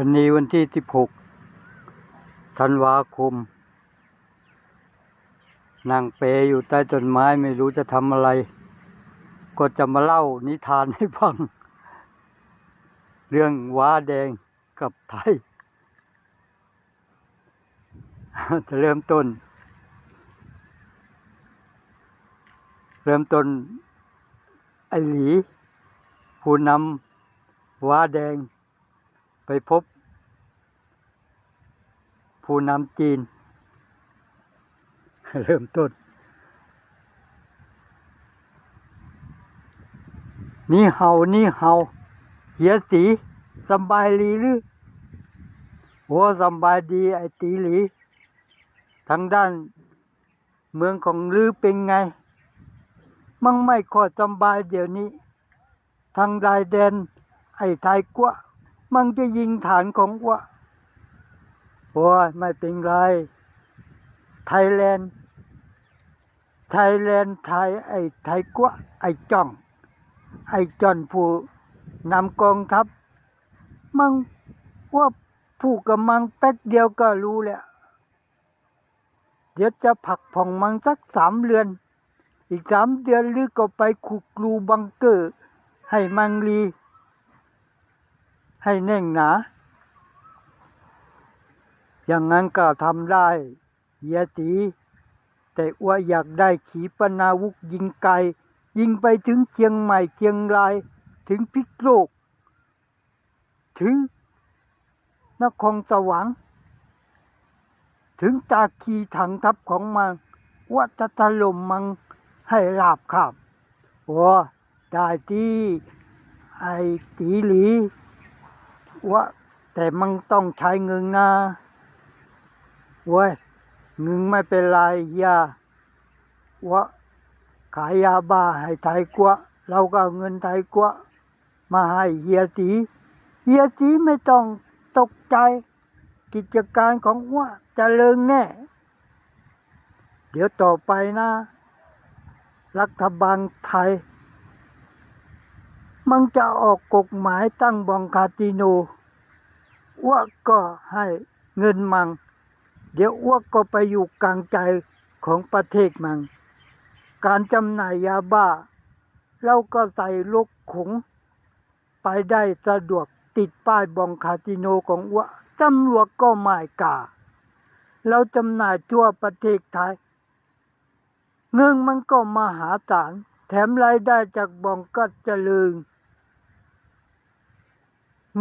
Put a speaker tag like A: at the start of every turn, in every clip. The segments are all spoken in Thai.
A: วันนี้วันที่ 16 ธันวาคมนั่งเปยอยู่ใต้ต้นไม้ไม่รู้จะทำอะไร ก็จะมาเล่านิทานให้ฟัง เรื่องว้าแดงกับไทย จะเริ่มต้น เริ่มต้น ไอหลี ผู้นำว้าแดง ไปพบ ผู้นำจีน เริ่มต้น นี่เฮา นี่เฮาเฮียสีสำบายดีหรือโอ้สำบายดีไอตีหลี ทางด้านเมืองของลือเป็นไง มั่งไม่ค่อยสำบายเดี๋ยวนี้ ทางดายแดนไอ้ไทยกว่า มันจะยิงฐานของว่าโอ้ยไม่เป็นไร ไทยแลนด์ ไทยแลนด์ไทยไอ้ไทยกว่าไอ้จ้อง ไอ้จอนผู้นำกองทัพ มังว่าผู้กับมังแป๊กเดียวก็รู้แหละ เดี๋ยวจะผักผ่องมังสักสามเดือน อีกสามเดือนหรือก็ไปขุกรูบังเกอร์ ให้มังรี ให้แน่งหนา อย่างนั้นก็ทำได้เฮียตีแต่ว่าอยากได้ขีปนาวุธยิงไกลยิงไปถึงเชียงใหม่เชียงรายถึงพิกโลก ถึงนครสวรรค์ถึงตาคีถังทัพของมันว่าจะถลมมันให้ราบครับโอ้ได้ที่ไอ้ตีหลี ว่าแต่มันต้องใช้เงินนะเว้ยเงินไม่เป็นไรยาว่าขายยาบ้าให้ไทยกว่าเราก็เอาเงินไทยกว่ามาให้เฮียสีเฮียสีไม่ต้องตกใจ กิจการของว่าจะเจริญแน่ เดี๋ยวต่อไปนะ รัฐบาลไทย มันจะออกกฎหมายตั้งบองคาติโนอ้วกก็ให้เงินมัง เดี๋ยวอ้วกก็ไปอยู่กลางใจของประเทศมัง การจำหน่ายยาบ้า เราก็ใส่ลูกขงไปได้สะดวกติดป้ายบองคาติโนของอ้วกตำรวจก็ไม่กล้าเราจำหน่ายทั่วประเทศไทย เงินมันก็มหาศาลแถมรายได้จากบองก็เจริญ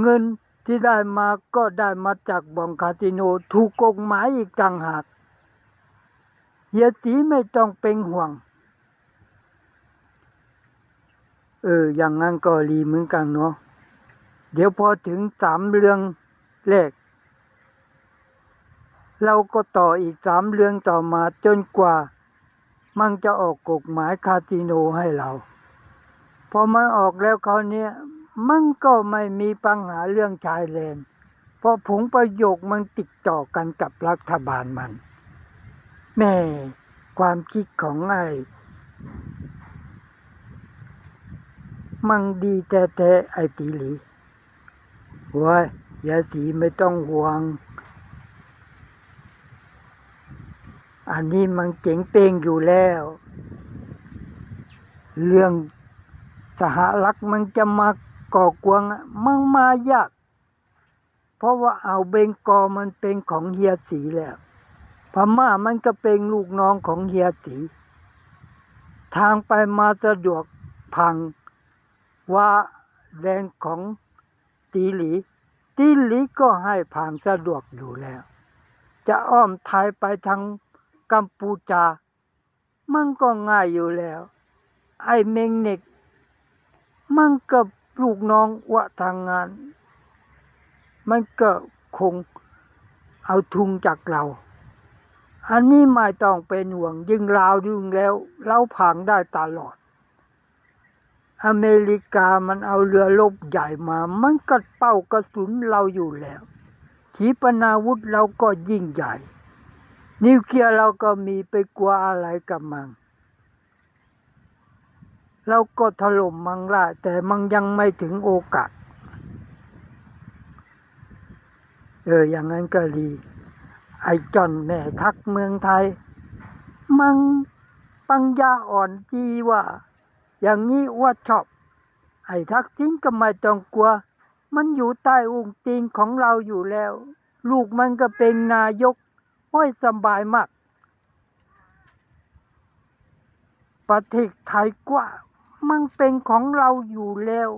A: เงินที่ได้มาก็ได้มาจากบองคาสิโนถูกกฎหมายอีกต่างหากเฮียสีไม่ต้องเป็นห่วง เออ อย่างนั้นก็ดีเหมือนกันเนาะเดี๋ยวพอถึงสามเรื่องแรก เราก็ต่ออีกสามเรื่องต่อมาจนกว่า มันจะออกกฎหมายคาสิโนให้เรา พอมันออกแล้วเขาเนี้ย มันก็ไม่มีปัญหาเรื่องชายแลน เพราะผงประโยคมันติดต่อกันกับรัฐบาลมัน แม่ความคิดของไอ้มันดีแต่แต่ไอ้ตีหลีว้ยยาสีไม่ต้องห่วง อันนี้มันเจ๋งเป้งอยู่แล้ว เรื่องสหรัฐมันจะมา ก่อกวงมันมายาก เพราะว่าเอาเบงกอมันเป็นของเฮียสีแล้วพม่ามันก็เป็นลูกน้องของเฮียสีทางไปมาสะดวกพังว่าแรงของตีหลีตีหลีก็ให้ผ่านสะดวกอยู่แล้ว จะอ้อมไทยไปทางกัมพูชา มันก็ง่ายอยู่แล้ว ไอ้เมงเน็กมันกับ ลูกน้องวะทางงาน มันก็คงเอาทุงจากเรา อันนี้ไม่ต้องเป็นห่วงยิงลาวยิงแล้วเราผังได้ตลอด อเมริกามันเอาเรือลบใหญ่มา มันก็เป้ากระสุนเราอยู่แล้วขีปนาวุธเราก็ยิ่งใหญ่ นิวเคลียร์เราก็มีไปกลัวอะไรกับมัน เราก็ถล่มมังละแต่มันยังไม่ถึงโอกาส เออ อย่างนั้นก็ดี ไอ้จอนแม่ทักเมืองไทย มังปัญญาอ่อนจีว่า อย่างนี้ว่าชอบ ไอ้ทักทิ้งก็ไม่ต้องกลัว มันอยู่ใต้อุ้งตีนของเราอยู่แล้ว ลูกมันก็เป็นนายกห้อยสบายมากประเทศไทยกว่า มันเป็นของเราอยู่แล้ว